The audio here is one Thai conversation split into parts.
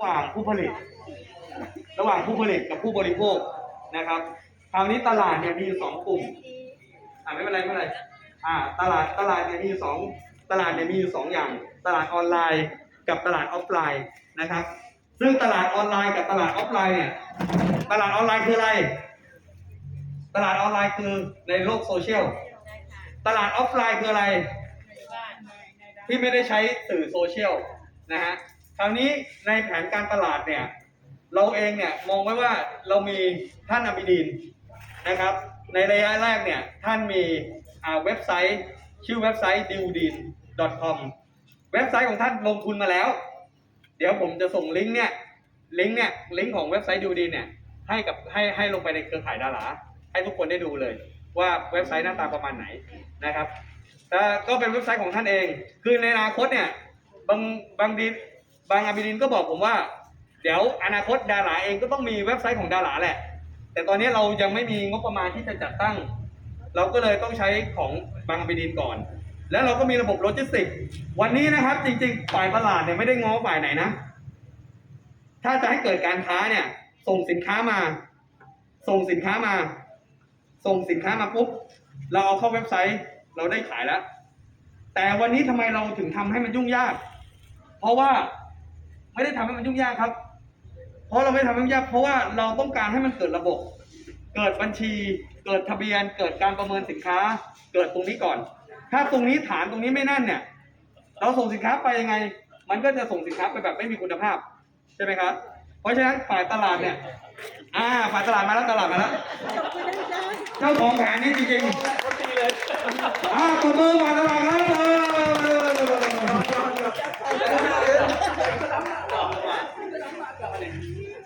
ระหว่างผู้ผลิต ระหว่างผู้ผลิตกับผู้บริโภคนะครับ คราวนี้ตลาดเนี่ยมีอยู่สองกลุ่มอ่าไม่เป็นไรไม่เป็นไรอ่าตลาดตลาดเนี่ยมีอยู่สองตลาดเนี่ยมีอยู่สองอย่าง ตลาดออนไลน์กับตลาดออฟไลน์นะครับ ซึ่งตลาดออนไลน์กับตลาดออฟไลน์เนี่ยตลาดออนไลน์คืออะไร ตลาดออนไลน์คือในโลกโซเชียลตลาดออฟไลน์คืออะไร ที่ไม่ได้ใช้สื่อโซเชียลนะฮะ คราวนี้ในแผนการตลาดเนี่ยเราเองเนี่ยมองไว้ว่าเรามีท่านอบิดินนะครับ ในระยะแรกเนี่ยท่านมีอ่าเว็บไซต์ชื่อเว็บไซต์ d u d i n com เว็บไซต์ของท่านลงทุนมาแล้ว เดี๋ยวผมจะส่งลิงก์เนี่ยลิงก์เนี่ยลิงก์ของเว็บไซต์ d u d i n เนี่ยให้กับให้ให้ลงไปในเครือข่ายดาราให้ทุกคนได้ดูเลย ว่าเว็บไซต์หน้าตาประมาณไหนนะครับแต่ก็เป็นเว็บไซต์ของท่านเอง คือในอนาคตเนี่ยบางบางดิน บางอาบิดินก็บอกผมว่า เดี๋ยวอนาคตดาราเองก็ต้องมีเว็บไซต์ของดาราแหละ แต่ตอนนี้เรายังไม่มีงบประมาณที่จะจัดตั้ง เราก็เลยต้องใช้ของบางอาบิดินก่อน แล้วเราก็มีระบบโลจิสติกส์วันนี้นะครับ จริงๆ ฝ่ายตลาดเนี่ยไม่ได้ง้อฝ่ายไหนนะ ถ้าจะให้เกิดการค้าเนี่ย ส่งสินค้ามา ส่งสินค้ามา ส่งสินค้ามาปุ๊บเราเอาเข้าเว็บไซต์เราได้ขายแล้ว แต่วันนี้ทำไมเราถึงทำให้มันยุ่งยาก เพราะว่า ไม่ได้ทำให้มันยุ่งยากครับ เพราะเราไม่ทำให้มันยาก เพราะว่าเราต้องการให้มันเกิดระบบ เกิดบัญชี เกิดทะเบียน เกิดการประเมินสินค้า เกิดตรงนี้ก่อน ถ้าตรงนี้ฐานตรงนี้ไม่แน่นเนี่ย เราส่งสินค้าไปยังไง มันก็จะส่งสินค้าไปแบบไม่มีคุณภาพใช่ไหมครับ เพราะฉะนั้นฝ่ายตลาดเนี่ย อ่า ฝ่ายตลาดมาแล้วตลาดมาแล้ว เจ้าของแผนนี่จริงๆอ่าปรบมือฝ่า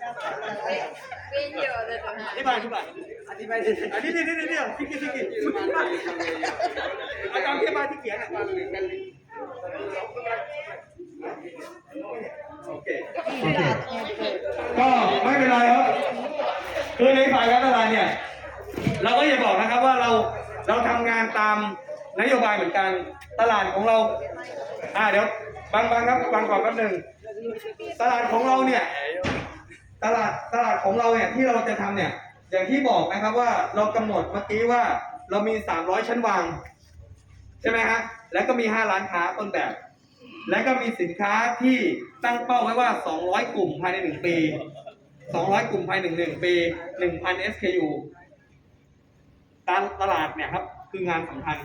ออธิบายอธิบายอธิบายอันนี้นี่นี่นี่ที่กี่ที่กี่อาจารย์อธิบายที่เขียนอะโอเคก็ไม่เป็นไรครับคือในฝ่ายการตลาดเนี่ย เราก็อย่าบอกนะครับว่าเราเราทำงานตามนโยบายเหมือนกันตลาดของเรา อ่าเดี๋ยวบางบางครับบางก่อนแป๊บหนึ่งตลาดของเราเนี่ย ตลาดตลาดของเราเนี่ยที่เราจะทำเนี่ย อย่างที่บอกนะครับว่าเรากำหนดเมื่อกี้ว่าเรามี 300 ชั้นวาง ใช่ไหมฮะแล้วก็มี 5 ร้านค้าต้นแบบ และก็มีสินค้าที่ตั้งเป้าไว้ว่า 200 กลุ่มภายใน 1 ปี 200 กลุ่มภายในหนึ่งปี 1,000 SKU ตาตลาดเนี่ยครับคืองานสำคัญ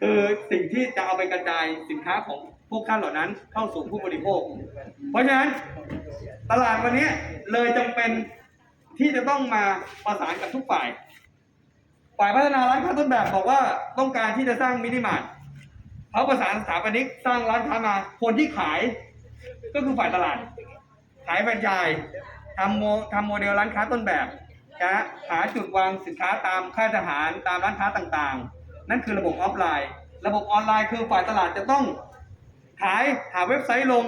คือสิ่งที่จะเอาไปกระจายสินค้าของพวกท่านเหล่านั้นเข้าสู่ผู้บริโภค เพราะฉะนั้น ตลาดวันนี้เลยจำเป็นที่จะต้องมาประสานกับทุกฝ่าย ฝ่ายพัฒนาร้านค้าต้นแบบบอกว่าต้องการที่จะสร้างมินิมาร์ทเขาประสานสถาปนิกสร้างร้านค้ามาคนที่ขาย ก็คือฝ่ายตลาด ขายแฟรนไชส์ทำโมทำโมเดลร้านค้าต้นแบบนะหาจุดวางสินค้าตามค่ายทหารตามร้านค้าต่างๆ นั่นคือระบบออฟไลน์ ระบบออนไลน์คือฝ่ายตลาดจะต้องขายหาเว็บไซต์ลง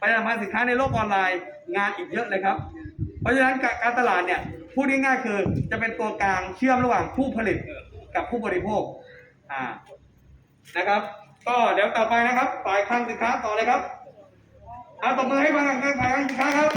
ปทำมาสินค้าในโลกออนไลน์งานอีกเยอะเลยครับ เพราะฉะนั้นการตลาดเนี่ยพูดง่ายๆคือจะเป็นตัวกลางเชื่อมระหว่างผู้ผลิตกับผู้บริโภคอ่านะครับ ก็เดี๋ยวต่อไปนะครับฝ่ายคลังสินค้าต่อเลยครับเอาตบมือให้ฝ่ายคลังฝ่ายคลังสินค้าครับ